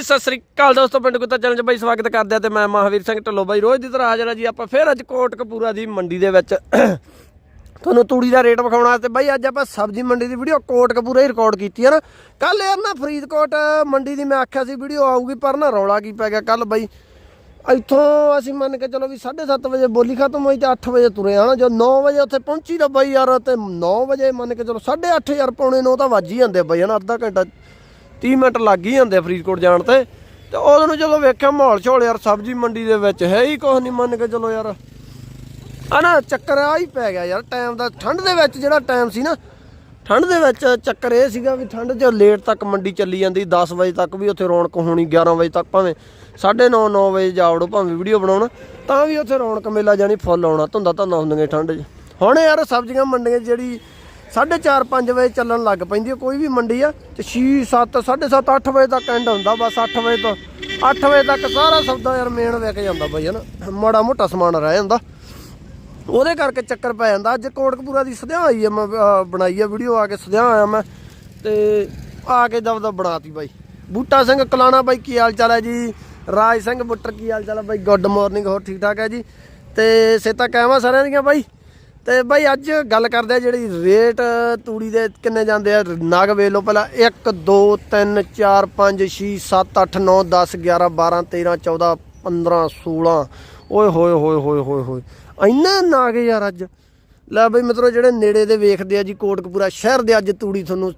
ਹਾਂਜੀ ਸਤਿ ਸ੍ਰੀ ਅਕਾਲ ਦੋਸਤੋ, ਪਿੰਡ ਕੁੱਤਾ ਚੈਨਲ 'ਚ ਬਾਈ ਸਵਾਗਤ ਕਰਦੇ ਆ ਤੇ ਮੈਂ ਮਹਾਵੀਰ ਸਿੰਘ ਢੱਲੋ ਬਾਈ। ਰੋਜ਼ ਦੀ ਤਰ੍ਹਾਂ ਹਾਜ਼ਰ ਆ ਜੀ, ਆਪਾਂ ਫੇਰ ਅੱਜ ਕੋਟਕਪੂਰਾ ਦੀ ਮੰਡੀ ਦੇ ਵਿੱਚ। ਤੁਹਾਨੂੰ ਤੂੜੀ ਦਾ ਰੇਟ ਵਿਖਾਉਣਾ ਤੇ ਬਾਈ, ਅੱਜ ਆਪਾਂ ਸਬਜ਼ੀ ਮੰਡੀ ਦੀ ਵੀਡੀਓ ਕੋਟਕਪੂਰਾ ਹੀ ਰਿਕਾਰਡ ਕੀਤੀ ਹੈ ਨਾ। ਕੱਲ ਯਾਰ ਨਾ ਫਰੀਦਕੋਟ ਮੰਡੀ ਦੀ ਮੈਂ ਆਖਿਆ ਸੀ ਵੀਡੀਓ ਆਊਗੀ, ਪਰ ਨਾ ਰੌਲਾ ਕੀ ਪੈ ਗਿਆ ਕੱਲ ਬਾਈ। ਇੱਥੋਂ ਅਸੀਂ ਮੰਨ ਕੇ ਚਲੋ ਵੀ 7:30 ਵਜੇ ਬੋਲੀ ਖਤਮ ਹੋਈ ਤੇ 8 ਵਜੇ ਤੁਰੇ ਆਣਾ ਜੋ 9 ਵਜੇ ਉੱਥੇ ਪਹੁੰਚੀ ਤਾਂ ਬਾਈ ਯਾਰ, ਤੇ 9 ਵਜੇ ਮੰਨ ਕੇ ਚਲੋ 8:30 ਯਾਰ ਪੌਣੇ 9 ਤਾਂ ਵੱਜ ਹੀ ਜਾਂਦੇ ਆ ਬਾਈ, ਹਨਾ, ਅੱਧਾ ਘੰਟਾ 30 ਮਿੰਟ ਲੱਗ ਹੀ ਜਾਂਦੇ ਆ ਫਰੀਦਕੋਟ ਜਾਣ ਤੇ। ਤੇ ਉਦੋਂ ਜਦੋਂ ਵੇਖਿਆ ਮਾਹੌਲ ਛੋਲ ਯਾਰ, ਸਬਜ਼ੀ ਮੰਡੀ ਦੇ ਵਿੱਚ ਹੈ ਹੀ ਕੁਛ ਨਹੀਂ ਮੰਨ ਕੇ ਚਲੋ ਯਾਰ। ਆ ਨਾ ਚੱਕਰ ਆ ਹੀ ਪੈ ਗਿਆ ਯਾਰ ਟਾਈਮ ਦਾ ਠੰਡ ਦੇ ਵਿੱਚ ਜਿਹੜਾ ਟਾਈਮ ਸੀ ਨਾ, ਠੰਡ ਦੇ ਵਿੱਚ ਚੱਕਰ ਇਹ ਸੀਗਾ ਵੀ ਠੰਡ 'ਚ ਲੇਟ ਤੱਕ ਮੰਡੀ ਚੱਲੀ ਜਾਂਦੀ 10 ਵਜੇ ਤੱਕ ਵੀ ਉੱਥੇ ਰੌਣਕ ਹੋਣੀ 11 ਵਜੇ ਤੱਕ ਭਾਵੇਂ 9:30 9 ਵਜੇ ਜਾਵੜੋ ਭਾਵੇਂ ਵੀਡੀਓ ਬਣਾਉਣਾ, ਤਾਂ ਵੀ ਉੱਥੇ ਰੌਣਕ ਮੇਲਾ ਜਾਣੀ ਫੁੱਲ ਆਉਣਾ, ਧੁੰਦਾ ਧੰਦਾ ਹੁੰਦੀਆਂ ਠੰਡ 'ਚ। ਹੁਣ ਯਾਰ ਸਬਜ਼ੀਆਂ ਮੰਡੀਆਂ ਜਿਹੜੀ 4:30 5 ਵਜੇ ਚੱਲਣ ਲੱਗ ਪੈਂਦੀ ਹੈ ਕੋਈ ਵੀ ਮੰਡੀ ਆ, ਤੇ 6 7 7:30 8 ਵਜੇ ਤੱਕ ਐਂਡ ਹੁੰਦਾ, ਬਸ 8 ਵਜੇ ਤੋਂ 8 ਵਜੇ ਤੱਕ ਸਾਰਾ ਸੌਦਾ ਯਾਰ ਮੇਨ ਵਿਕ ਜਾਂਦਾ ਬਈ, ਹਨਾ? ਮਾੜਾ ਮੋਟਾ ਸਮਾਨ ਰਹਿ ਜਾਂਦਾ। ਉਹਦੇ ਕਰਕੇ ਚੱਕਰ ਪੈ ਜਾਂਦਾ। ਅੱਜ ਕੋਟਕਪੂਰਾ ਦੀ ਸਦਿਆ ਆਈ ਆ ਮੈਂ ਬਣਾਈ ਆ ਵੀਡੀਓ ਆ ਕੇ ਸਦਿਆ ਆਇਆ ਮੈਂ, ਤੇ ਆ ਕੇ ਦਬ ਦਬ ਬਣਾਤੀ ਬਾਈ। ਬੂਟਾ ਸਿੰਘ ਕਲਾਣਾ ਬਾਈ, ਕੀ ਹਾਲ ਚਾਲ ਹੈ ਜੀ? ਰਾਜ ਸਿੰਘ ਬੁੱਟਰ, ਕੀ ਹਾਲ ਚਾਲ ਹੈ ਬਾਈ? ਗੁੱਡ ਮਾਰਨਿੰਗ ਹੋਰ ਠੀਕ ਠਾਕ ਹੈ ਜੀ? ਤੇ ਸੇਤਾ ਕਹਿਵਾ ਸਾਰਿਆਂ ਦੀਆਂ ਬਾਈ? ਤੇ ਬਾਈ ਅੱਜ ਗੱਲ ਕਰਦੇ ਆ ਜਿਹੜੀ ਰੇਟ ਤੂੜੀ ਦੇ ਕਿੰਨੇ ਜਾਂਦੇ ਆ? ਨਗ ਵੇਖ ਲਓ ਪਹਿਲਾਂ। 1 2 3 4 5 6 7 8 9 10 11 12 13 14 15 16 ਓਏ ਹੋਏ ਹੋਏ ਹੋਏ ਹੋਏ ਹੋਏ। ਇੰਨਾ ਨਾਗ ਯਾਰ ਅੱਜ। ਲੈ ਬਈ ਮਿੱਤਰੋ, ਜਿਹੜੇ ਨੇੜੇ ਦੇ ਵੇਖਦੇ ਆ ਜੀ ਕੋਟਕਪੂਰਾ ਸ਼ਹਿਰ ਦੇ ਅੱਜ ਤੂੜੀ ਤੁਹਾਨੂੰ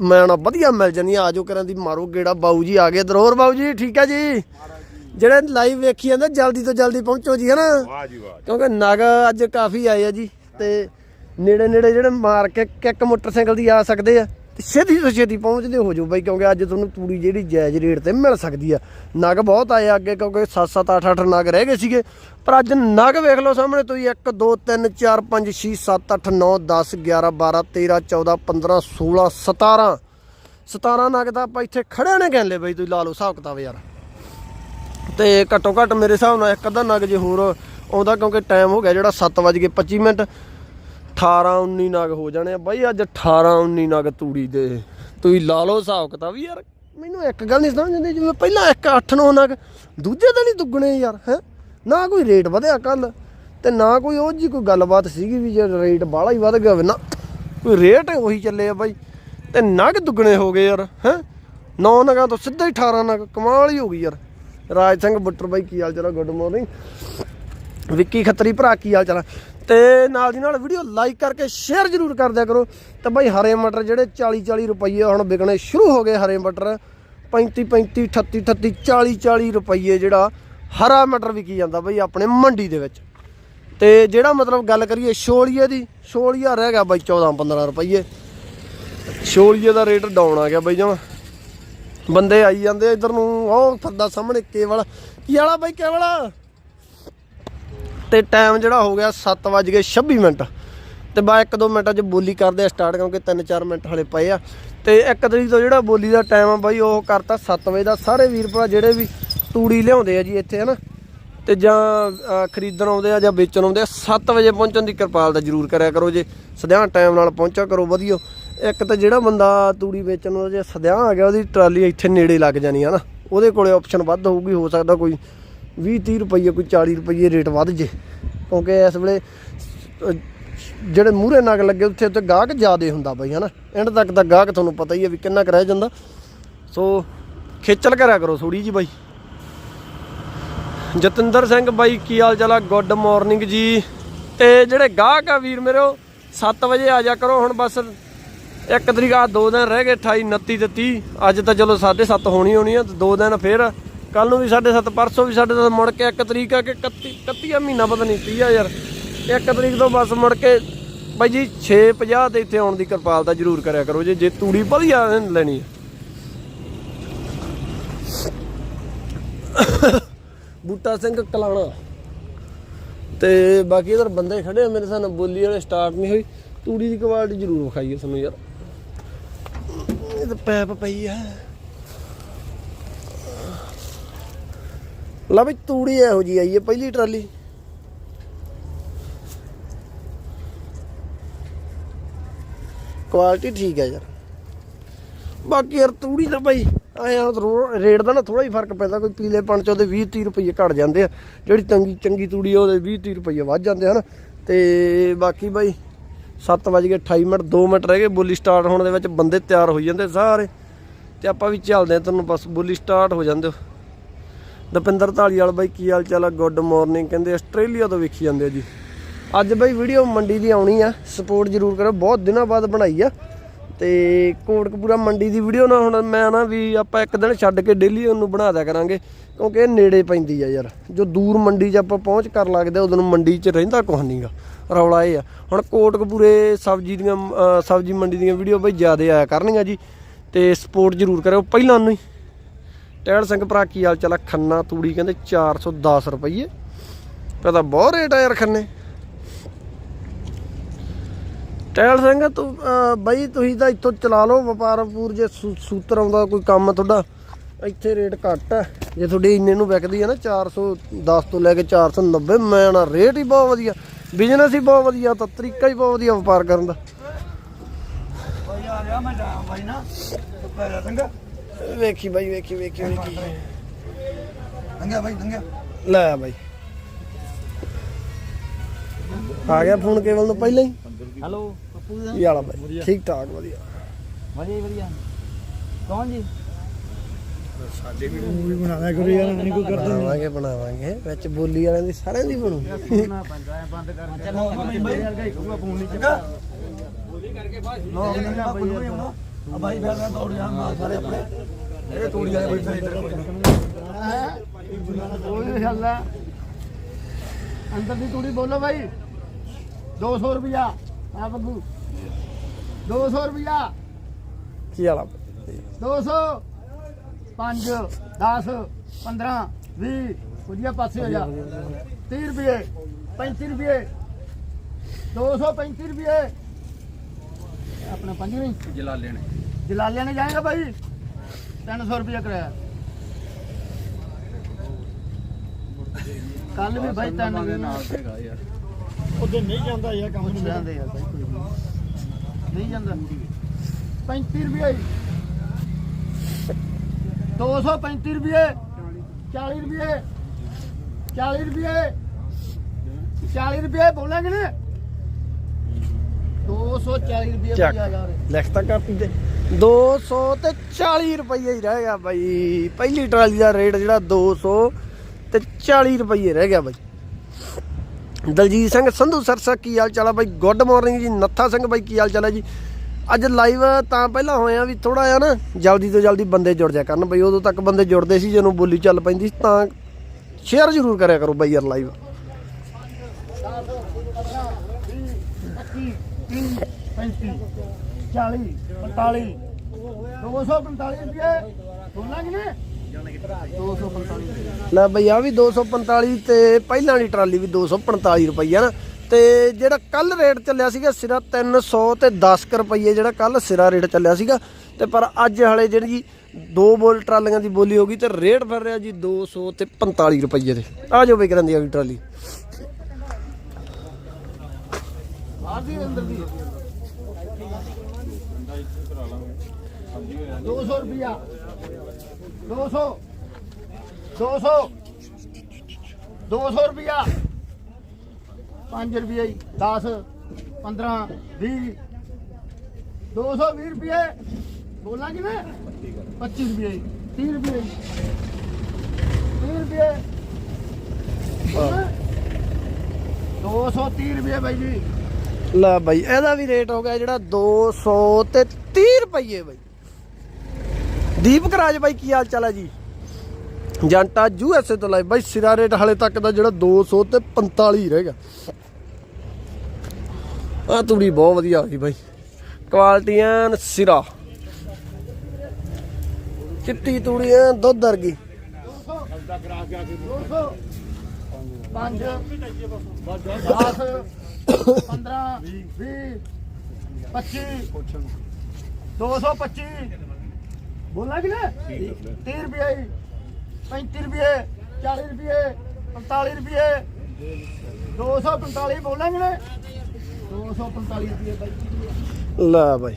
ਮੈਂ ਨਾ ਵਧੀਆ ਮਿਲ ਜਾਣੀ ਆ ਆਜੋ ਕਰਾਂ ਦੀ ਮਾਰੋ ਗੇੜਾ। ਬਾਊ ਜੀ ਆ ਗਏ। ਦਰੋਰ ਬਾਊ ਜੀ, ਠੀਕ ਹੈ ਜੀ? ਜਿਹੜੇ ਲਾਈਵ ਵੇਖੀ ਜਾਂਦੇ ਜਲਦੀ ਤੋਂ ਜਲਦੀ ਪਹੁੰਚੋ ਜੀ ਹਨਾ? ਵਾਹ ਜੀ ਵਾਹ। ਕਿਉਂਕਿ ਨਗ ਅੱਜ ਕਾਫੀ ਆਏ ਆ ਜੀ ਤੇ ਨੇੜੇ ਨੇੜੇ ਜਿਹੜੇ ਮਾਰ ਕੇ ਕਿੱਕ ਮੋਟਰਸਾਈਕਲ ਦੀ ਆ ਸਕਦੇ ਆ ਤੇ ਛੇਤੀ ਤੋਂ ਛੇਤੀ ਪਹੁੰਚਦੇ ਹੋ ਜਾਓ ਬਾਈ ਕਿਉਂਕਿ ਅੱਜ ਤੁਹਾਨੂੰ ਤੂੜੀ ਜਿਹੜੀ ਜਾਇਜ਼ ਰੇਟ ਤੇ ਮਿਲ ਸਕਦੀ ਆ। ਨਗ ਬਹੁਤ ਆਏ ਅੱਗੇ ਕਿਉਂਕਿ 7 7 8 8 ਨਗ ਰਹਿ ਗਏ ਸੀਗੇ ਪਰ ਅੱਜ ਨਗ ਵੇਖ ਲਓ ਸਾਹਮਣੇ ਤੁਸੀਂ 1 2 3 4 5 6 7 8 9 10 11 12 13 14 15 16 17 17 ਨਗ ਤਾਂ ਆਪਾਂ ਇੱਥੇ ਖੜੇ ਨੇ ਕਹਿੰਦੇ ਬਈ ਤੁਸੀਂ ਲਾ ਲਓ ਹਿਸਾਬ ਕਿਤਾਬ ਯਾਰ। ਤੇ ਘੱਟੋ ਘੱਟ ਮੇਰੇ ਹਿਸਾਬ ਨਾਲ ਇੱਕ ਅੱਧਾ ਨਗ ਜੇ ਹੋਰ ਆਉਂਦਾ, ਕਿਉਂਕਿ ਟਾਈਮ ਹੋ ਗਿਆ ਜਿਹੜਾ 7:25 ਮਿੰਟ। 18 19 ਨਗ ਹੋ ਜਾਣੇ ਆ ਬਾਈ, ਅੱਜ 18 19 ਨਗ ਤੂੜੀ ਦੇ। ਤੁਸੀਂ ਲਾ ਲਓ ਹਿਸਾਬ ਕਿਤਾਬ ਯਾਰ। ਮੈਨੂੰ ਇੱਕ ਗੱਲ ਨਹੀਂ ਸਮਝ ਆਉਂਦੀ, ਜਿਵੇਂ ਪਹਿਲਾਂ ਇੱਕ 8 9 ਨਗ, ਦੂਜੇ ਦਿਨ ਹੀ ਦੁੱਗਣੇ ਯਾਰ, ਹੈ? ਨਾ ਕੋਈ ਰੇਟ ਵਧਿਆ ਕੱਲ, ਤੇ ਨਾ ਕੋਈ ਉਹ ਜੀ ਕੋਈ ਗੱਲਬਾਤ ਸੀਗੀ ਵੀ ਜੇ ਰੇਟ ਬਾਹਲਾ ਹੀ ਵਧ ਗਿਆ ਨਾ। ਕੋਈ ਰੇਟ ਉਹੀ ਚੱਲੇ ਆ ਬਾਈ, ਤੇ ਨਗ ਦੁੱਗਣੇ ਹੋ ਗਏ ਯਾਰ, ਹੈ? 9 ਨਗਾਂ ਤੋਂ ਸਿੱਧਾ ਹੀ 18 ਨਗ, ਕਮਾਲ ਹੀ ਹੋ ਗਈ ਯਾਰ। ਰਾਜ ਸਿੰਘ ਬੁੱਟਰ ਬਾਈ, ਕੀ ਹਾਲ ਚਾਲ ਗੁੱਡ ਮਾਰਨਿੰਗ ਵਿੱਕੀ ਖੱਤਰੀ ਭਰਾ, ਕੀ ਹਾਲ ਚਾਲ ਆ? ਤੇ ਨਾਲ ਦੀ ਨਾਲ ਵੀਡੀਓ ਲਾਈਕ ਕਰਕੇ ਸ਼ੇਅਰ ਜ਼ਰੂਰ ਕਰ ਦਿਆ ਕਰੋ। ਤੇ ਬਾਈ ਹਰੇ ਮਟਰ ਜਿਹੜੇ 40 40 ਰੁਪਏ ਹੁਣ ਵਿਕਣੇ ਸ਼ੁਰੂ ਹੋ ਗਏ ਹਰੇ ਮਟਰ। 35 35 38 38 40 40 ਰੁਪਏ ਜਿਹੜਾ ਹਰਾ ਮਟਰ ਵਿਕੀ ਜਾਂਦਾ ਬਾਈ ਆਪਣੇ ਮੰਡੀ ਦੇ ਵਿੱਚ। ਤੇ ਜਿਹੜਾ ਮਤਲਬ ਗੱਲ ਕਰੀਏ ਛੋਲੀਏ ਦੀ, ਛੋਲੀਆ ਰਹਿ ਗਿਆ ਬਾਈ 14 15 ਰੁਪਏ ਛੋਲੀਏ ਦਾ ਰੇਟ ਡਾਊਨ ਆ ਗਿਆ ਬਾਈ ਜਮਾ। ਬੰਦੇ ਆਈ ਜਾਂਦੇ ਆ ਇਧਰ ਨੂੰ, ਉਹ ਫਿਰਦਾ ਸਾਹਮਣੇ ਕੇਵਲ। ਕੀ ਵਾਲਾ ਬਾਈ, ਕੇਵਲ? ਤੇ ਟਾਈਮ ਜਿਹੜਾ ਹੋ ਗਿਆ 7:26 ਮਿੰਟ। ਤੇ ਬਾ 1-2 ਮਿੰਟਾਂ 'ਚ ਬੋਲੀ ਕਰਦੇ ਆ ਸਟਾਰਟ ਕਿਉਂਕਿ 3-4 ਮਿੰਟ ਹਲੇ ਪਏ ਆ। ਤੇ ਇੱਕ ਤਰੀਕ ਤੋਂ ਜਿਹੜਾ ਬੋਲੀ ਦਾ ਟਾਈਮ ਆ ਬਾਈ, ਉਹ ਕਰਤਾ 7 ਵਜੇ ਦਾ। ਸਾਰੇ ਵੀਰ ਭਰਾ ਜਿਹੜੇ ਵੀ ਤੂੜੀ ਲਿਆਉਂਦੇ ਆ ਜੀ ਇੱਥੇ, ਹਨਾ? ਤੇ ਜਾਂ ਖਰੀਦਣ ਆਉਂਦੇ ਆ ਜਾਂ ਵੇਚਣ ਆਉਂਦੇ ਆ 7 ਵਜੇ ਪਹੁੰਚਣ ਦੀ ਕਿਰਪਾਲ ਦਾ ਜ਼ਰੂਰ ਕਰਿਆ ਕਰੋ ਜੇ। ਸਦਿਆਂ ਟਾਈਮ ਨਾਲ ਪਹੁੰਚਿਆ ਕਰੋ, ਵਧੀਆ। ਇੱਕ ਤਾਂ ਜਿਹੜਾ ਬੰਦਾ ਤੂੜੀ ਵੇਚਣ ਨੂੰ ਜੇ ਸਦਿਆਂ ਆ ਗਿਆ, ਉਹਦੀ ਟਰਾਲੀ ਇੱਥੇ ਨੇੜੇ ਲੱਗ ਜਾਣੀ ਆ ਨਾ। ਉਹਦੇ ਕੋਲੇ ਆਪਸ਼ਨ ਵੱਧ ਹੋਊਗੀ, ਹੋ ਸਕਦਾ ਕੋਈ 20 30 ਰੁਪਏ ਕੋਈ 40 ਰੁਪਏ ਰੇਟ ਵੱਧ ਜੇ। ਕਿਉਂਕਿ ਇਸ ਵੇਲੇ ਜਿਹੜੇ ਮੂਹਰੇ ਨਗ ਲੱਗੇ, ਉੱਥੇ ਤੇ ਗਾਹਕ ਜ਼ਿਆਦੇ ਹੁੰਦਾ ਬਈ, ਹਨਾ। ਐਂਡ ਤੱਕ ਤਾਂ ਗਾਹਕ ਤੁਹਾਨੂੰ ਪਤਾ ਹੀ ਹੈ ਵੀ ਕਿੰਨਾ ਕੁ ਰਹਿ ਜਾਂਦਾ। ਸੋ ਖੇਚਲ ਕਰਿਆ ਕਰੋ ਥੋੜੀ ਜੀ ਬਾਈ। ਜਤਿੰਦਰ ਸਿੰਘ ਬਾਈ, ਕੀ ਹਾਲ ਚਾਲ ਆ? ਗੁੱਡ ਮਾਰਨਿੰਗ ਜੀ। ਤੇ ਜਿਹੜੇ ਗਾਹਕ ਆ ਵੀਰ ਮੇਰੇ 7 ਵਜੇ ਆ ਜਾ ਕਰੋ, ਹੁਣ ਬਸ ਇੱਕ ਤਰੀਕ ਆ, ਦੋ ਦਿਨ ਰਹਿ ਗਏ 28 29 ਤੇ 30 ਅੱਜ ਤਾਂ ਚਲੋ 7:30 ਹੋਣੀ ਹੋਣੀ ਆ ਤੇ ਦੋ ਦਿਨ ਫੇਰ। ਕੱਲ ਨੂੰ ਵੀ 7:30 ਪਰਸੋਂ ਵੀ 7:30 ਮੁੜ ਕੇ ਇੱਕ ਤਰੀਕ ਆ ਕਿ 31 31 ਮਹੀਨਾ, ਪਤਾ ਨਹੀਂ 30 ਯਾਰ। ਇੱਕ ਤਰੀਕ ਤੋਂ ਬਸ ਮੁੜ ਕੇ, ਬਾਈ ਜੀ 6:50 ਤੇ ਇੱਥੇ ਆਉਣ ਦੀ ਕਿਰਪਾਲਤਾ ਜ਼ਰੂਰ ਕਰਿਆ ਕਰੋ, ਜੇ ਜੇ ਤੂੜੀ ਵਧੀਆ ਲੈਣੀ ਹੈ ਬੂਟਾ ਸਿੰਘ ਕਲਾਣਾ। ਤੇ ਬਾਕੀ ਇਧਰ ਬੰਦੇ ਖੜੇ ਆ ਮੇਰੇ ਸਾਨੂੰ ਬੋਲੀ ਵਾਲੇ ਸਟਾਰਟ ਨਹੀਂ ਹੋਈ। ਤੂੜੀ ਦੀ ਕੁਆਲਿਟੀ ਜ਼ਰੂਰ ਵਿਖਾਈਏ ਸਾਨੂੰ ਯਾਰ। ਇਹ ਤਾਂ ਪੈਪ ਪਈ ਆ। ਲਾ ਵੀ ਤੂੜੀ ਇਹੋ ਜੀ ਆਈ ਹੈ ਪਹਿਲੀ ਟਰਾਲੀ। ਕੁਆਲਿਟੀ ਠੀਕ ਹੈ ਯਾਰ। ਬਾਕੀ ਯਾਰ ਤੂੜੀ ਤਾਂ ਭਾਈ ਆਇਆ ਰੇਟ ਦਾ ਨਾ ਥੋੜਾ ਹੀ ਫ਼ਰਕ ਪੈਂਦਾ, ਕੋਈ ਪੀਲੇ ਪਣ ਚ ਉਹਦੇ 20 30 ਰੁਪਏ ਘਟ ਜਾਂਦੇ ਆ। ਜਿਹੜੀ ਚੰਗੀ ਚੰਗੀ ਤੂੜੀ ਆ, ਉਹਦੇ 20 30 ਰੁਪਏ ਵੱਧ ਜਾਂਦੇ ਹਨ ਤੇ ਬਾਕੀ ਬਾਈ 7 ਵਜ ਕੇ 28 ਮਿੰਟ 2 ਮਿੰਟ ਰਹਿ ਗਏ, ਬੋਲੀ ਸਟਾਰਟ ਹੋਣ ਦੇ ਵਿੱਚ ਬੰਦੇ ਤਿਆਰ ਹੋਈ ਜਾਂਦੇ ਸਾਰੇ। ਤੇ ਆਪਾਂ ਵੀ ਚੱਲਦੇ ਆ ਤੁਹਾਨੂੰ ਬਸ, ਬੋਲੀ ਸਟਾਰਟ ਹੋ ਜਾਂਦੇ ਦਪਿੰਦਰ ਢਾਲੀਵਾਲ ਬਾਈ, ਕੀ ਹਾਲ ਚਾਲ ਆ? ਗੁੱਡ ਮਾਰਨਿੰਗ ਕਹਿੰਦੇ ਆਸਟ੍ਰੇਲੀਆ ਤੋਂ ਵੇਖੀ ਜਾਂਦੇ ਆ ਜੀ। ਅੱਜ ਬਾਈ ਵੀਡੀਓ ਮੰਡੀ ਦੀ ਆਉਣੀ ਆ ਸਪੋਰਟ ਜ਼ਰੂਰ ਕਰੋ, ਬਹੁਤ ਦਿਨਾਂ ਬਾਅਦ ਬਣਾਈ ਆ। ਤੇ ਕੋਟਕਪੂਰਾ ਮੰਡੀ ਦੀ ਵੀਡੀਓ ਨਾ ਹੁਣ ਮੈਂ ਨਾ ਵੀ ਆਪਾਂ ਇੱਕ ਦਿਨ ਛੱਡ ਕੇ ਡੇਲੀ ਉਹਨੂੰ ਬਣਾ ਦਿਆ ਕਰਾਂਗੇ, ਕਿਉਂਕਿ ਇਹ ਨੇੜੇ ਪੈਂਦੀ ਆ ਯਾਰ। ਜੋ ਦੂਰ ਮੰਡੀ 'ਚ ਆਪਾਂ ਪਹੁੰਚ ਕਰ ਲੱਗਦੇ ਉਦੋਂ ਮੰਡੀ 'ਚ ਰਹਿੰਦਾ ਕੁਛ ਨਹੀਂਗਾ ਰੌਲਾ ਇਹ ਆ। ਹੁਣ ਕੋਟਕਪੂਰੇ ਸਬਜ਼ੀ ਦੀਆਂ ਸਬਜ਼ੀ ਮੰਡੀ ਦੀਆਂ ਵੀਡੀਓ ਬਈ ਜ਼ਿਆਦਾ ਆਇਆ ਕਰਨਗੀਆਂ ਜੀ। ਤੇ ਸਪੋਰਟ ਜ਼ਰੂਰ ਕਰਿਓ, ਪਹਿਲਾਂ ਨੂੰ ਹੀ। ਟਹਿਲ ਸਿੰਘ ਭਰਾ ਕੀ ਹਾਲ ਚਾਲ ਖੰਨਾ ਤੂੜੀ ਕਹਿੰਦੇ 410 ਰੁਪਏ ਪਤਾ ਬਹੁਤ ਰੇਟ ਆ ਯਾਰ ਖੰਨੇ। ਟੈਲ ਸਿੰਘ, ਤੂੰ ਬਾਈ ਤੁਸੀਂ ਤਾਂ ਇੱਥੋਂ ਚਲਾ ਲਓ ਵਪਾਰਪੂਰ ਜੇ ਸੂ- ਸੂਤਰ ਆਉਂਦਾ ਕੋਈ ਕੰਮ ਤੁਹਾਡਾ, ਇੱਥੇ ਰੇਟ ਘੱਟ ਹੈ ਜੇ ਤੁਹਾਡੀ ਇੰਨੇ ਨੂੰ ਵਿਕਦੀ ਹੈ ਨਾ 410 ਤੋਂ ਲੈ ਕੇ 490 ਮੈਂ ਨਾ ਰੇਟ ਹੀ ਬਹੁਤ ਵਧੀਆ। ਬਿਜ਼ਨਸ ਹੀ ਬਹੁਤ ਵਧੀਆ ਤਾਂ ਤਰੀਕਾ ਹੀ ਬਹੁਤ ਵਧੀਆ ਵਪਾਰ ਕਰਨ ਦਾ। ਭਾਈ ਆ ਰਿਹਾ ਮੈਂ ਜਾ ਭਾਈ ਨਾ ਪਹਿਲਾਂ ਦੰਗਾ। ਵੇਖੀ ਬਾਈ ਵੇਖੀ ਵੇਖੀ ਵੇਖੀ। ਦੰਗਾ। ਭਾਈ ਦੰਗਾ। ਲੈ ਬਾਈ। ਆ ਗਿਆ ਫੋਨ ਕੇਵਲ ਤੋਂ ਪਹਿਲਾਂ ਹੀ। ਹੈਲੋ। ਪੱਪੂ ਦਾ ਕੀ ਹਾਲ ਆ ਬਾਈ ਠੀਕ ਠਾਕ ਵਧੀਆ। ਵਧੀਆ ਜੀ, ਵਧੀਆ। ਕੌਣ ਜੀ? ਮੂਵੀ ਬਣਾਇਆ ਕਰੋ ਯਾਰ ਨਹੀਂ ਕੋਈ ਕਰਦਾ। ਬਣਾਵਾਂਗੇ ਬਣਾਵਾਂਗੇ। ਵਿੱਚ ਬੋਲੀ ਵਾਲਿਆਂ ਦੀ ਸਾਰਿਆਂ ਦੀ ਬਣੂ। ਸੁਣਨਾ ਪੈਂਦਾ ਹੈ ਬੰਦ ਕਰ ਚੱਲੋ ਮੇਰੇ ਵਰਗਾ ਹੀ ਕਹੂਗਾ ਫੋਨ ਨਹੀਂ ਦੰਗਾ ਲੋਕ ਨਹੀਂ ਨਾ ਬਈ ਆ ਭਾਈ ਫਿਰ ਮੈਂ ਦੌੜ ਜਾਣਾ ਨਾਲ ਸਾਰੇ ਆਪਣੇ। ਇਹ ਤੂੜੀ ਵਾਲੇ ਬੈਠੇ ਇੱਧਰ। ਕੋਈ ਹੱਲ ਹੈ ਅੰਦਰ ਦੀ ਤੂੜੀ ਬੋਲੋ ਭਾਈ 200 ਰੁਪਿਆ ਆ ਬੱਗੂ 200 ਰੁਪਿਆ ਕੀ ਹਾਲ ਆ 200 5 10 15 20 ਕੁਝੀਆ ਪਾਸੇ ਹੋ ਜਾ। 30 ਰੁਪਏ 35 ਰੁਪਏ 235 ਰੁਪਏ। ਆਪਣਾ ਪੰਜ ਨਹੀਂ? ਜਲਾਲੇ ਨੇ। ਜਲਾਲਿਆਂ ਨੇ ਜਾਏਗਾ ਭਾਈ 300 ਰੁਪਏ ਕਰਾਇਆ। ਕੱਲ ਵੀ ਭਾਈ ਤਿੰਨ ਹੈਗਾ ਯਾਰ। ਉਹਦੇ ਨਹੀਂ ਜਾਂਦਾ ਯਾਰ ਕੰਮ। ਨਹੀਂ ਜਾਂਦੇ ਯਾਰ ਭਾਈ ਕੋਈ ਨਹੀਂ। ਨਹੀਂ ਜਾਂਦਾ। 35 ਰੁਪਏ 235 ਰੁਪਏ 40 ਰੁਪਏ 40 ਰੁਪਏ 40 ਰੁਪਏ ਬੋਲਾਂਗੇ ਨਾ। 240 ਰੁਪਏ ਚੱਕ। ਲਿਖਤਾ ਕਾਪੀ ਤੇ 200 ਤੇ 40 ਰੁਪਏ ਹੀ ਰਹਿ ਗਿਆ ਬਾਈ। ਪਹਿਲੀ ਟਰਾਲੀ ਦਾ ਰੇਟ ਜਿਹੜਾ 200 ਤੇ 40 ਰੁਪਏ ਰਹਿ ਗਿਆ ਬਾਈ। ਦਲਜੀਤ ਸਿੰਘ ਸੰਧੂ ਸਰਸਾ ਕੀ ਹਾਲ ਚਾਲ ਆ ਬਾਈ? ਗੁੱਡ ਮਾਰਨਿੰਗ ਜੀ। ਨੱਥਾ ਸਿੰਘ ਬਾਈ ਕੀ ਹਾਲ ਚਾਲ ਆ ਜੀ? ਅੱਜ ਲਾਈਵ ਤਾਂ ਪਹਿਲਾਂ ਹੋਇਆ ਵੀ ਥੋੜਾ ਜਿਹਾ ਨਾ ਜਲਦੀ ਤੋਂ ਜਲਦੀ ਬੰਦੇ ਜੁੜ ਜਾ ਕਰਨ ਬਈ, ਉਦੋਂ ਤੱਕ ਬੰਦੇ ਜੁੜਦੇ ਸੀ ਜਦੋਂ ਬੋਲੀ ਚੱਲ ਪੈਂਦੀ ਸੀ, ਤਾਂ ਸ਼ੇਅਰ ਜ਼ਰੂਰ ਕਰਿਆ ਕਰੋ ਬਈ ਯਾਰ ਲਾਈਵ। 35 40 45 245 ਰੁਪਏ ਬੋਲਾਂਗੇ ਨਾ 245 ਰੁਪਏ ਲੈ ਬਈ ਆ ਵੀ 245 ਤੇ ਪਹਿਲਾਂ ਵਾਲੀ ਟਰਾਲੀ ਵੀ 245 ਰੁਪਈਆ ਨਾ। ਤੇ ਜਿਹੜਾ ਕੱਲ ਰੇਟ ਚੱਲਿਆ ਸੀਗਾ ਸਿਰਾ 300 ਤੇ 10 ਕੁ ਰੁਪਈਏ ਜਿਹੜਾ ਕੱਲ ਸਿਰਾ ਰੇਟ ਚੱਲਿਆ ਸੀਗਾ। ਤੇ ਪਰ ਅੱਜ ਹਲੇ ਜਿਹੜੀ ਦੋ ਬੋਲ ਟਰਾਲੀਆਂ ਦੀ ਬੋਲੀ ਹੋ ਗਈ ਤੇ ਰੇਟ ਫਿਰ ਰਿਹਾ ਜੀ 200 ਤੇ 45 ਰੁਪਈਏ ਦੇ। ਆ ਜਾਓ ਬਈ ਦੀ ਆ ਟਰਾਲੀ। ਬਾਹਰ ਦੀ ਅੰਦਰ ਦੀ 200 ਰੁਪਿਆ 200 200 200 ਰੁਪਿਆ 5 ਰੁਪਏ 10 15 20 220 ਰੁਪਏ। ਬੋਲਾਂ ਕਿਵੇਂ? 25 ਰੁਪਏ 30 ਰੁਪਏ। 30 ਰੁਪਏ। 230 ਰੁਪਏ ਬਾਈ ਜੀ। ਲੈ ਬਾਈ, ਇਹਦਾ ਵੀ ਰੇਟ ਹੋ ਗਿਆ ਜਿਹੜਾ 200 ਤੇ 30 ਰੁਪਈਏ ਬਾਈ। ਦੀਪਕ ਰਾਜ ਬਾਈ, ਕੀ ਹਾਲ ਚਾਲ ਹੈ ਜੀ? ਜੰਟਾ ਯੂ ਐਸ ਏ ਤੋਂ ਲਾਈ ਬਾਈ ਸਿਰਾ ਰੇਟ ਹਲੇ ਤੱਕ ਦਾ ਜਿਹੜਾ 200 ਤੇ 45 ਰਹਿ ਆ ਤੂੜੀ ਬਹੁਤ ਵਧੀਆ ਆ ਗਈ ਬਾਈ। ਕੁਆਲਿਟੀ ਐਨ ਸਿਰਾ। ਚਿੱਟੀ ਤੂੜੀ ਐਨ ਦੁੱਧ ਵਰਗੀ। 5 10 15 20 25 225 ਬੋਲਾ ਕਿ ਨਾ? 30 ਰੁਪਏ 35 ਰੁਪਏ 40 ਰੁਪਏ 45 ਰੁਪਏ। 245 ਬੋਲਾਂਗੇ ਨਾ। 245 ਰੁਪਏ ਬਾਈ। ਲੈ ਬਾਈ।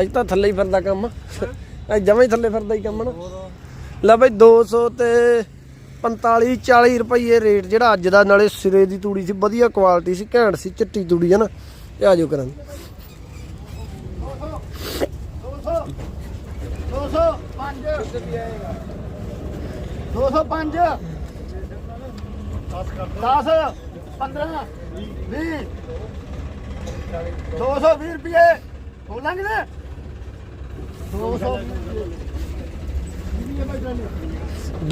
ਅੱਜ ਤਾਂ ਥੱਲੇ ਹੀ ਫਿਰਦਾ ਕੰਮ। ਐ ਜਮਾਂ ਹੀ ਥੱਲੇ ਫਿਰਦਾ ਹੀ ਕੰਮ ਨਾ। ਲੈ ਬਈ 200 ਤੇ 45 40 ਰੁਪਏ ਰੇਟ ਜਿਹੜਾ ਅੱਜ ਦਾ ਨਾਲੇ ਸਿਰੇ ਦੀ ਤੂੜੀ ਸੀ ਵਧੀਆ ਕੁਆਲਿਟੀ ਸੀ ਘੈਂਟ ਸੀ ਚਿੱਟੀ ਤੂੜੀ ਹੈ ਨਾ। ਤੇ ਆਜੋ ਕਰਾਂ 200 200 5 205 10 15 20 220 ਰੁਪਏ। ਬੋਲਾਂਗੇ ਨਾ 200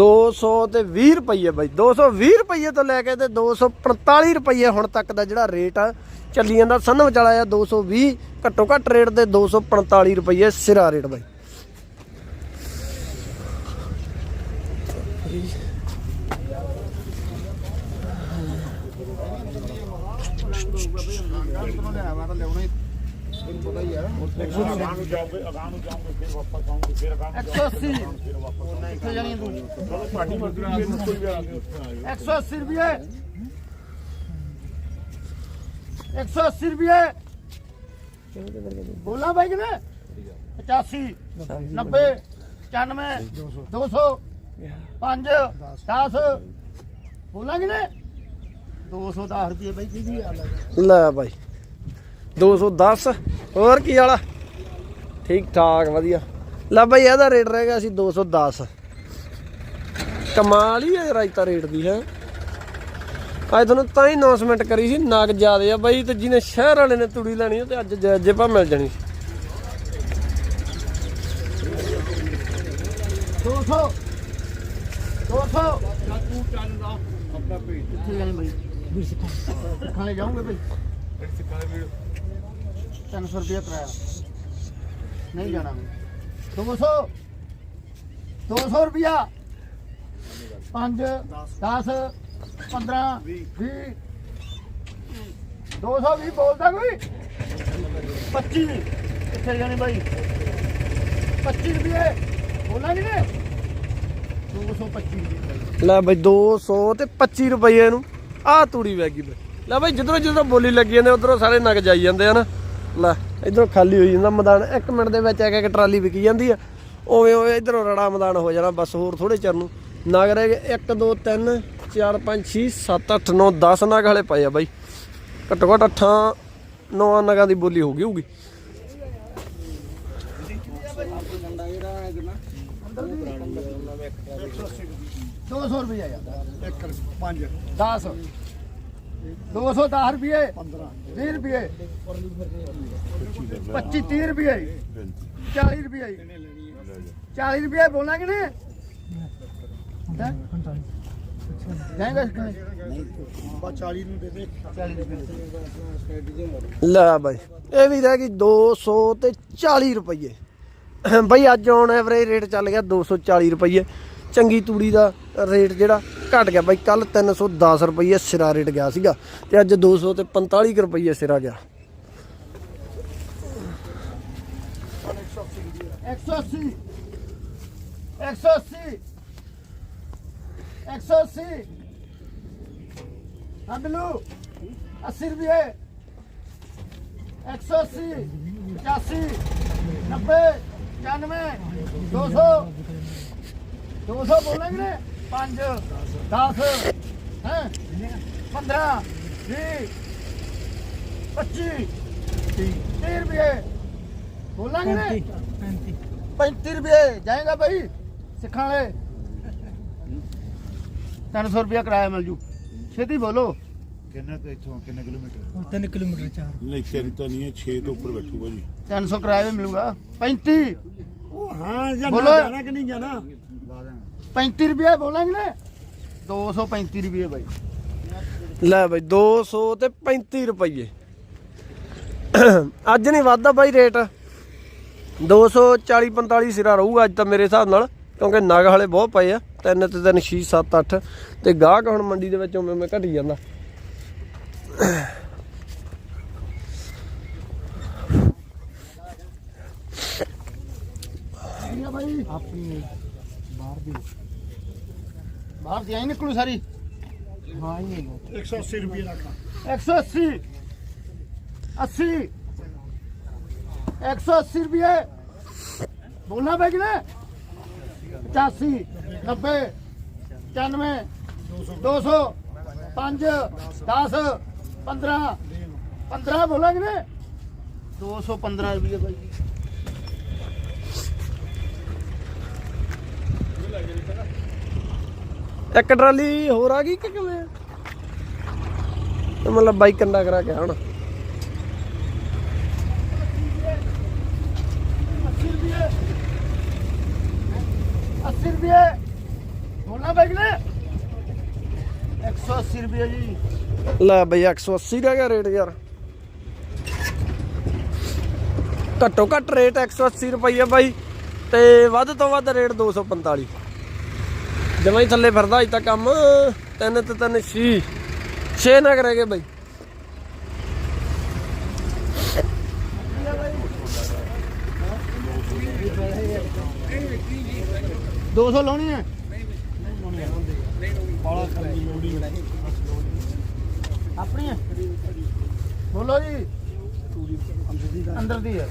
200 ਤੇ 20 ਰੁਪਏ ਬਾਈ। 220 ਰੁਪਏ ਤੋਂ ਲੈ ਕੇ ਤੇ 245 ਰੁਪਏ ਹੁਣ ਤੱਕ ਦਾ ਜਿਹੜਾ ਰੇਟ ਆ। ਚੱਲੀ ਜਾਂਦਾ ਸੰਨ ਵਿਚਾਲਾ ਆ। 220 ਘੱਟੋ ਘੱਟ ਰੇਟ ਤੇ 245 ਰੁਪਏ ਸਿਰਾ ਰੇਟ ਬਾਈ। ਬਾਈ180 ਕਿੱਥੇ ਜਾਣੀ ਤੂੰ 180 ਰੁਪਏ 180 ਰੁਪਏ ਬੋਲਾਂ ਭਾਈ ਕਿਨੇ 85 90 95 200 5 10 ਬੋਲਾਂ ਕਿਨੇ 210 ਰੁਪਏ ਬਾਈ ਕਿਹਦੀ ਆ ਲੈ ਬਾਈ 210 ਹੋਰ ਕੀ ਵਾਲਾ? ਠੀਕ ਠਾਕ ਵਧੀਆ। ਲੈ ਬਾਈ ਇਹਦਾ ਰੇਟ ਰਹਿ ਗਿਆ ਸੀ 210 ਕਮਾਲ ਹੀ ਹੈ ਰਾਇਤਾ ਰੇਟ ਦੀ ਹੈ। ਅੱਜ ਤੁਹਾਨੂੰ ਤਾਂ ਹੀ ਅਨਾਉਂਸਮੈਂਟ ਕਰੀ ਸੀ ਨਗ ਜ਼ਿਆਦੇ ਆ ਬਾਈ ਤੇ ਜਿਹਨੇ ਸ਼ਹਿਰ ਵਾਲੇ ਨੇ ਤੁੜੀ ਲੈਣੀ ਉਹ ਤੇ ਅੱਜ ਜੇਪਾ ਮਿਲ ਜਾਣੀ। ਸੀ। 200 200 ਤੂੰ ਚੱਲ ਲਾ ਆਪਣਾ ਭੇਜ ਕਿੱਥੇ ਜਾਣੀ ਭਾਈ ਵੀਰ ਸਿੱਖਾਂ ਖਾਣੇ ਜਾਉਂਗੇ ਭਾਈ 300 ਰੁਪਏ ਕਰਾਇਆ। ਨਹੀਂ ਜਾਣਾ ਮੈਂ। 200 200 ਰੁਪਿਆ 5 10 15 20 220 ਬੋਲਦਾ ਕੋਈ? 25 ਕਿੱਥੇ ਜਾਣੀ ਬਾਈ? 25 ਰੁਪਏ ਬੋਲਾਂ ਬੋਲਾਂਗੇ ਨੇ 225 ਰੁਪਏ ਲੈ ਬਾਈ 200 ਤੇ 25 ਰੁਪਏ ਨੂੰ। ਆਹ ਤੂੜੀ ਵੈਗੀ ਬਾਈ। ਲੈ ਬਾਈ ਜਿੱਧਰੋਂ ਜਿੱਧਰੋਂ ਬੋਲੀ ਲੱਗੀ ਜਾਂਦੇ, ਉਧਰੋਂ ਸਾਰੇ ਨਗ ਜਾਈ ਜਾਂਦੇ ਆ ਲੈ ਇਧਰੋਂ ਖਾਲੀ ਹੋਈ ਜਾਂਦਾ ਮੈਦਾਨ। ਇੱਕ ਮਿੰਟ ਦੇ ਵਿੱਚ ਇੱਕ ਇੱਕ ਟਰਾਲੀ ਵਿਕੀ ਜਾਂਦੀ ਆ। ਉਵੇਂ ਉਵੇਂ ਇਧਰੋਂ ਰੜਾ ਮੈਦਾਨ ਹੋ ਜਾਣਾ ਬਸ ਹੋਰ ਥੋੜੇ ਚਿਰ ਨੂੰ। ਨਗ ਰਹਿ ਗਏ। 1 2 3 4 5 6 7 8 9 10 ਨਗ ਹਲੇ ਪਏ ਆ ਬਾਈ। ਘੱਟੋ ਘੱਟ 8 9 ਨਗਾਂ ਦੀ ਬੋਲੀ ਹੋ ਗਈ ਹੋਊਗੀ। 200 ਰੁਪਏ ਯਾਰ। 1 5 10 210 ਰੁਪਏ 15 20 ਰੁਪਏ 25 30 ਰੁਪਏ 40 ਰੁਪਏ 40 ਰੁਪਏ ਬੋਲਾਂਗੇ ਨੇ ਨਹੀਂ ਲੈ ਬਾਈ ਇਹ ਵੀ ਰਹਿ ਗਈ 200 ਤੇ 40 ਰੁਪਏ ਬਾਈ ਅੱਜ ਔਨ ਐਵਰੇਜ ਰੇਟ ਚੱਲ ਗਿਆ 240 ਰੁਪਏ ਚੰਗੀ ਤੂੜੀ ਦਾ ਰੇਟ ਜਿਹੜਾ ਘਟ ਗਿਆ ਬਾਈ ਕੱਲ 310 ਰੁਪਏ ਸਿਰਾ ਰੇਟ ਗਿਆ ਸੀਗਾ ਤੇ ਅੱਜ 200 ਤੇ 45 ਕੁ ਰੁਪਏ ਸਿਰਾ ਗਿਆ। 180 180 180 ਹੰਬਲੂ 80 ਰੁਪਏ 180 85 90 95 200 200 ਬੋਲਾਂਗੇ ਨੇ 5 10 ਹੈ? 15 20 25 30 ਰੁਪਏ। ਬੋਲਾਂਗੇ ਨੇ 35 ਰੁਪਏ। ਜਾਏਗਾ ਭਾਈ ਸਿੱਖਾਂ ਵਾਲੇ। 300 ਰੁਪਏ ਕਿਰਾਇਆ ਮਿਲ ਜੂ। ਛੇਤੀ ਬੋਲੋ। ਕਿੰਨਾ ਕੁ ਇੱਥੋਂ ਕਿੰਨੇ ਕਿਲੋਮੀਟਰ? 3 ਕਿਲੋਮੀਟਰ ਚਾਰ। ਨਹੀਂ ਤਿੰਨ ਤਾਂ ਨਹੀਂ 6 ਤੋਂ ਉੱਪਰ ਬੈਠੂਗਾ ਜੀ। 300 ਕਿਰਾਇਆ ਵੀ ਮਿਲੂਗਾ। 35 ਹਾਂ ਜਾਂ ਬੋਲੋ। ਜਾਣਾ ਕਿ ਨਹੀਂ ਜਾਣਾ? 35 ਰੁਪਏ ਬੋਲਾਂਗੇ ਨਾ। 235 ਰੁਪਏ ਭਾਈ ਲੈ ਬਾਈ 200 ਤੇ 35 ਰੁਪਏ ਅੱਜ ਨਹੀਂ ਵੱਧਦਾ ਬਾਈ ਰੇਟ। 240 45 ਸਿਰਾ ਰਹੂਗਾ ਅੱਜ ਤਾਂ ਮੇਰੇ ਹਿਸਾਬ ਨਾਲ ਕਿਉਂਕਿ ਨਗ ਹਲੇ ਬਹੁਤ ਪਏ ਆ। 3 ਤੇ 3 6 7 8 ਤੇ ਗਾਹਕ ਹੁਣ ਮੰਡੀ ਦੇ ਵਿੱਚ ਉਵੇਂ ਉਵੇਂ ਘਟੀ ਜਾਂਦਾ। ਆਪਣੀ ਬਾਹਰ ਦੀ। ਬਾਹਰ ਦੀ ਆਈ ਨਿਕਲੂ ਸਾਰੀ। ਹਾਂ ਹੀ ਨਹੀਂ 180 ਰੁਪਏ ਦਾ 180 80 180 ਰੁਪਏ ਬੋਲਣਾ ਪੈ ਕਿਨੇ? 85 90 95 200 5 10 15 15 ਬੋਲਾਂ ਕਿਨੇ? 215 ਰੁਪਏ ਬਾਈ। ਇੱਕ ਟਰਾਲੀ ਹੋਰ ਆ ਗਈ ਕਿ ਕਿਵੇਂ ਤੇ ਮਤਲਬ ਬਾਈਕ ਕੰਡਾ ਕਰਾ ਕੇ ਹੁਣ 80 ਰੁਪਏ 80 ਰੁਪਏ ਬੋਲਣਾ ਪੈ ਕਿਨੇ 180 ਰੁਪਏ ਜੀ ਲੈ ਬਈ 180 ਦਾ ਗਿਆ ਰੇਟ ਯਾਰ। ਘੱਟੋ ਘੱਟ ਰੇਟ 180 ਰੁਪਈਆ ਬਾਈ, ਤੇ ਵੱਧ ਤੋਂ ਵੱਧ ਰੇਟ 245 ਜਮਾਂ ਹੀ ਥੱਲੇ ਫਿਰਦਾ ਅਜ ਤੱਕ ਕੰਮ। ਤਿੰਨ ਤੇ ਤਿੰਨ 6 6 ਨਗ ਰਹਿ ਗਏ ਬਾਈ। ਦੋ ਸੌ ਲਾਉਣੀ ਹੈ? ਆਪਣੀ ਹੈ? ਬੋਲੋ ਜੀ। ਅੰਦਰ ਦੀ ਹੈ।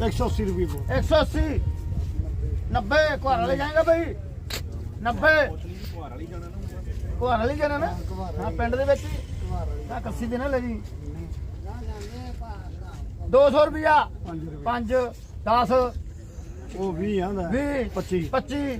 180 ਰੁਪਏ 180 90 ਘਰ ਵਾਲੇ ਜਾਏਗਾ ਭਾਈ 90 ਘੁਹਾਰ ਵਾਲੀ ਜਾਣਾ ਨਾ? ਹਾਂ ਪਿੰਡ ਦੇ ਵਿੱਚ। ਤਾਂ ਕੱਸੀ ਦੇ ਨਾ ਲੈ ਜੀ। 200 ਰੁਪਿਆ 5 10 ਉਹ 20 ਆਂਦਾ। 20 25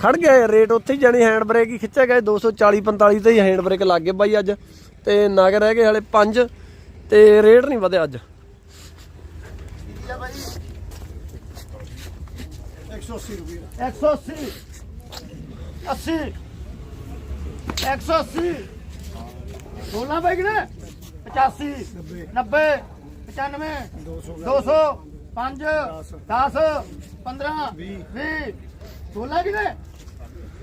ਖੜ ਗਏ ਰੇਟ ਉੱਥੇ ਹੀ ਜਾਣੀ ਹੀ ਖਿੱਚਿਆ ਗਿਆ। 240 45 ਤੇ ਹੈਂਡ ਬ੍ਰੇਕ ਲੱਗ ਗਏ ਬਾਈ ਅੱਜ। ਤੇ ਨਗ ਰਹਿ ਗਏ ਹਲੇ 5 ਤੇ ਰੇਟ ਨਹੀਂ ਵਧਿਆ ਅੱਜ। 180 ਰੁਪਏ। 180 80 180 16 ਬਾਈ ਨੇ? 85 90 95 200 5 10 15 20 16 ਕਿਨੇ?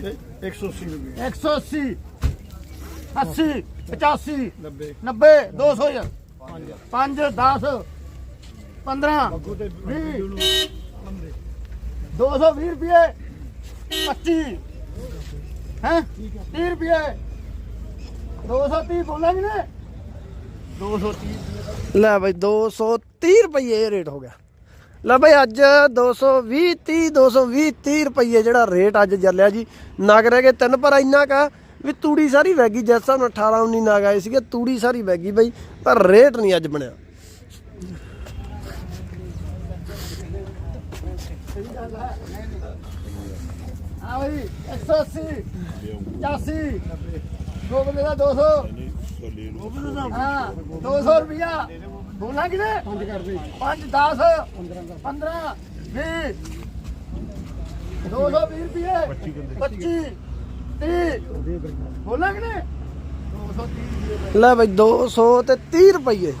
180 ਰੁਪਏ 180 80 85 90 90 200 ਯਾਰ 5 10 15 20 220 ਰੁਪਏ 25 ਹੈ? 30 ਰੁਪਏ। 230 ਬੋਲਿਆ ਜੀ ਨੇ 230 ਲੈ ਬਈ 230 ਰੁਪਏ ਇਹ ਰੇਟ ਹੋ ਗਿਆ। ਲੈ ਬਾਈ ਅੱਜ 220 30 220 30 ਰੁਪਏ ਜਿਹੜਾ ਰੇਟ ਅੱਜ ਚੱਲਿਆ ਜੀ। ਨਗ ਰਹਿ ਗਏ ਤਿੰਨ ਪਰ ਇੰਨਾ ਕਾ ਵੀ ਤੂੜੀ ਸਾਰੀ ਵੈਗੀ ਜਿਸ ਨਾਲ 18 19 ਨਗ ਆਏ ਸੀਗੇ ਤੂੜੀ ਸਾਰੀ ਵੈਗੀ ਬਾਈ ਪਰ ਰੇਟ ਨਹੀਂ ਅੱਜ ਬਣਿਆ। ਹਾਂ ਬਈ 180 85 ਦੋ ਬੰਦੇ ਦਾ 200 ਹਾਂ 200 ਰੁਪਿਆ ਬੋਲਾਂਗੇ ਨੇ 5 ਕਰ ਦੇ। 5 10 15 20 220 ਰੁਪਏ। 25 30 ਬੋਲਾਂਗੇ ਨੇ 230 ਲੈ ਬਾਈ 200 ਤੇ 30 ਰੁਪਏ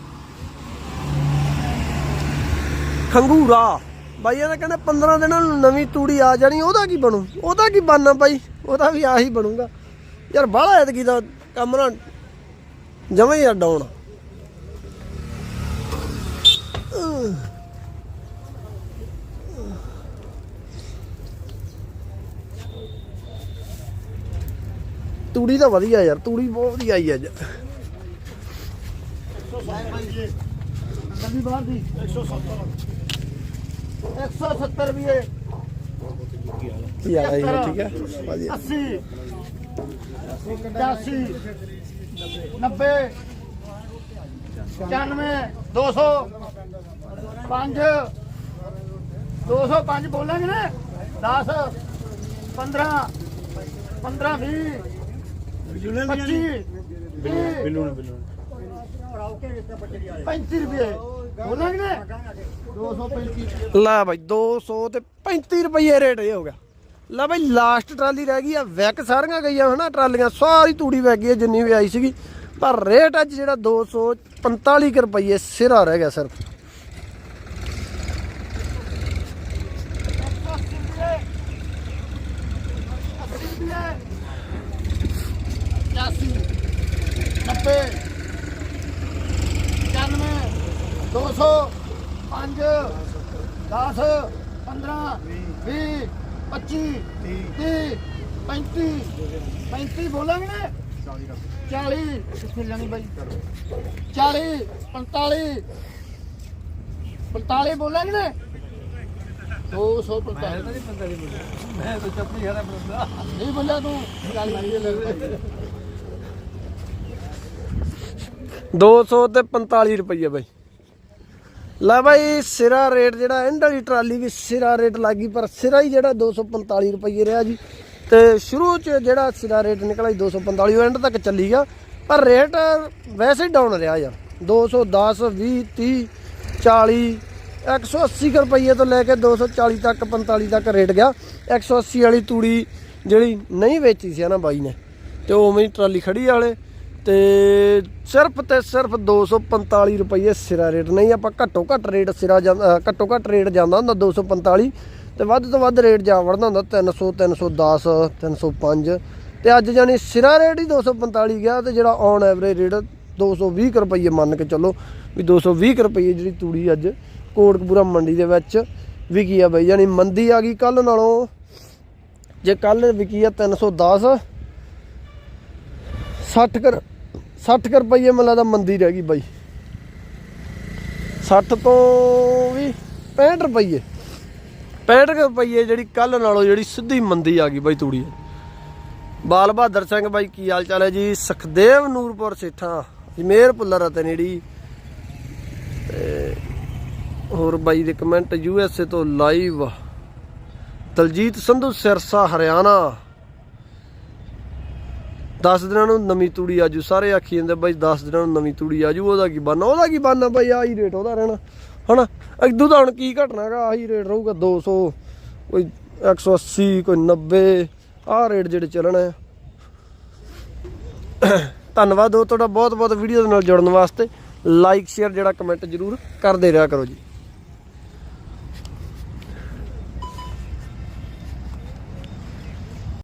ਖੰਗੂਰਾ। ਬਾਈ ਇਹਦਾ ਕਹਿੰਦੇ 15 ਦਿਨਾਂ ਨੂੰ ਨਵੀਂ ਤੂੜੀ ਆ ਜਾਣੀ ਉਹਦਾ ਕੀ ਬਣੂ? ਉਹਦਾ ਕੀ ਬਣਨਾ ਬਾਈ? ਉਹਦਾ ਵੀ ਆਹੀ ਬਣੂਗਾ। ਯਾਰ ਬਾਹਲਾ ਐਤਕੀ ਦਾ ਕੰਮ ਨਾ ਜਮਾਂ ਹੀ ਡਾਉਣ। ਤੂੜੀ ਤਾਂ ਵਧੀਆ ਯਾਰ ਤੂੜੀ ਬਹੁਤ ਵਧੀਆ ਆਈ ਅੱਜ। ਅੰਦਰ ਦੀ ਬਾਹਰ ਦੀ 170 170 ਰੁਪਏ ਕੀ ਆ ਰਹੀ ਹੈ ਠੀਕ ਹੈ ਵਧੀਆ 80 85 90 95 200 5 205 ਬੋਲਾਂਗੇ ਨਾ। 10 15 15 20 25 30 35 ਰੁਪਏ। ਬੋਲਾਂਗੇ ਨਾ 235 ਲੈ ਬਾਈ 200 ਤੇ 35 ਰੁਪਏ ਰੇਟ ਇਹ ਹੋ ਗਿਆ। ਲੈ ਬਈ ਲਾਸਟ ਟਰਾਲੀ ਰਹਿ ਗਈ ਆ ਵੈਕ ਸਾਰੀਆਂ ਗਈਆਂ ਹਨਾ ਟਰਾਲੀਆਂ ਸਾਰੀ ਤੂੜੀ ਵੈਕ ਗਈ ਆ ਜਿੰਨੀ ਵੀ ਆਈ ਸੀਗੀ। ਪਰ ਰੇਟ ਅੱਜ ਜਿਹੜਾ 245 ਕੁ ਰੁਪਏ ਸਿਰਾ ਰਹਿ ਗਿਆ ਸਿਰਫ। ਪਚਾਨਵੇਂ ਦੋ ਸੌ ਪੰਜ ਦਸ ਪੰਦਰਾਂ ਵੀਹ ਪੱਚੀ ਤੀਹ ਪੈਂਤੀ ਪੈਂਤੀ ਬੋਲਾਂਗੇ ਨਾ? ਚਾਲੀ। ਕਿੱਥੇ ਲੈਣੀ ਬਾਈ ਚਾਲੀ ਪੰਤਾਲੀ। ਪੰਤਾਲੀ ਬੋਲਾਂਗੇ ਨਾ? ਦੋ ਸੌ ਪੰਤਾਲੀ। ਮੈਂ ਤਾਂ ਚੱਪੀ ਖੜਾ ਬੰਦਾ। ਨਹੀਂ ਬੋਲਿਆ ਤੂੰ। ਚੱਲ ਮਾਰੀ ਲੈ 200 ਤੇ 45 ਰੁਪਏ ਬਾਈ। ਲੈ ਬਾਈ, ਸਿਰਾ ਰੇਟ ਜਿਹੜਾ ਐਂਡ ਵਾਲੀ ਟਰਾਲੀ ਵੀ ਸਿਰਾ ਰੇਟ ਲੱਗੀ ਪਰ ਸਿਰਾ ਹੀ ਜਿਹੜਾ 245 ਰੁਪਏ ਰਿਹਾ ਜੀ। ਤੇ ਸ਼ੁਰੂ ਚ ਜਿਹੜਾ ਸਿਰਾ ਰੇਟ ਨਿਕਲਿਆ ਸੀ 245 ਉਹ ਐਂਡ ਤੱਕ ਚੱਲੀ ਗਿਆ। ਪਰ ਰੇਟ ਵੈਸੇ ਹੀ ਡਾਊਨ ਰਿਹਾ ਯਾਰ। 210 20 30 40 180 ਕੁ ਰੁਪਏ ਤੋਂ ਲੈ ਕੇ 240 ਤੱਕ 45 ਤੱਕ ਰੇਟ ਗਿਆ। 180 ਵਾਲੀ ਤੂੜੀ ਜਿਹੜੀ ਨਹੀਂ ਵੇਚੀ ਸੀ ਨਾ ਬਾਈ ਨੇ, ਤੇ ਉਵੇਂ ਹੀ ਟਰਾਲੀ ਖੜੀ ਵਾਲੇ ਤੇ ਸਿਰਫ ਤੇ ਸਿਰਫ 245 ਰੁਪਏ ਸਿਰਾ ਰੇਟ। ਨਹੀਂ, ਆਪਾਂ ਘੱਟੋ ਘੱਟ ਰੇਟ ਸਿਰਾ ਜਾਂਦਾ ਘੱਟੋ ਘੱਟ ਰੇਟ ਜਾਂਦਾ ਹੁੰਦਾ 245 ਤੇ ਵੱਧ ਤੋਂ ਵੱਧ ਰੇਟ ਜਾ ਵੜਦਾ ਹੁੰਦਾ 300 310 305 ਤੇ ਅੱਜ ਜਾਨੀ ਸਿਰਾ ਰੇਟ ਹੀ 245 ਗਿਆ ਤੇ ਜਿਹੜਾ ਔਨ ਐਵਰੇਜ ਰੇਟ 220 ਕੁ ਰੁਪਏ ਮੰਨ ਕੇ ਚੱਲੋ ਵੀ 220 ਕੁ ਰੁਪਏ ਜਿਹੜੀ ਤੂੜੀ ਅੱਜ ਕੋਟਕਪੂਰਾ ਮੰਡੀ ਦੇ ਵਿੱਚ ਵਿਕੀ ਆ ਬਈ। ਯਾਨੀ ਮੰਦੀ ਆ ਗਈ ਕੱਲ ਨਾਲੋਂ। ਜੇ ਕੱਲ ਵਿਕੀ ਆ 310 60 ਕਰ 60 ਕੁ ਰੁਪਏ ਮੈਨੂੰ ਲੱਗਦਾ ਮੰਦੀ ਰਹਿ ਗਈ ਬਾਈ। 60 ਤੋਂ ਵੀ 65 ਰੁਪਏ 65 ਕੁ ਰੁਪਏ ਜਿਹੜੀ ਕੱਲ ਨਾਲੋਂ ਜਿਹੜੀ ਸਿੱਧੀ ਮੰਦੀ ਆ ਗਈ ਬਾਈ ਤੂੜੀ। ਬਾਲ ਬਹਾਦਰ ਸਿੰਘ ਬਾਈ, ਕੀ ਹਾਲ ਚਾਲ ਹੈ ਜੀ? ਸਖਦੇਵ ਨੂਰਪੁਰ ਸੇਠਾਂ, ਜਮੇਰ ਪੁੱਲਰ ਅਤੇ ਨੇੜੀ। ਹੋਰ ਬਾਈ ਦੇ ਕਮੈਂਟ ਯੂ ਐਸ ਏ ਤੋਂ ਲਾਈਵ। ਦਲਜੀਤ ਸੰਧੂ ਸਿਰਸਾ, ਹਰਿਆਣਾ। 10 ਦਿਨਾਂ ਨੂੰ ਨਵੀਂ ਤੂੜੀ ਆਜੂ, ਸਾਰੇ ਆਖੀ ਜਾਂਦੇ ਬਾਈ 10 ਦਿਨਾਂ ਨੂੰ ਨਵੀਂ ਤੂੜੀ ਆਜੂ, ਉਹਦਾ ਕੀ ਬਣਨਾ? ਉਹਦਾ ਕੀ ਬਣਨਾ ਬਾਈ? ਆਹੀ ਰੇਟ ਉਹਦਾ ਰਹਿਣਾ, ਹਨਾ? ਇਦੋਂ ਤਾਂ ਹੁਣ ਕੀ ਘਟਣਾ ਹੈਗਾ? ਆਹੀ ਰੇਟ ਰਹੂਗਾ 200 ਕੋਈ 180 ਕੋਈ 90 ਆਹ ਰੇਟ ਜਿਹੜੇ ਚੱਲਣਾ ਆ। ਧੰਨਵਾਦ ਦੋ ਤੁਹਾਡਾ ਬਹੁਤ ਬਹੁਤ ਵੀਡੀਓ ਦੇ ਨਾਲ ਜੁੜਨ ਵਾਸਤੇ। ਲਾਈਕ ਸ਼ੇਅਰ ਜਿਹੜਾ ਕਮੈਂਟ ਜ਼ਰੂਰ ਕਰਦੇ ਰਿਹਾ ਕਰੋ ਜੀ।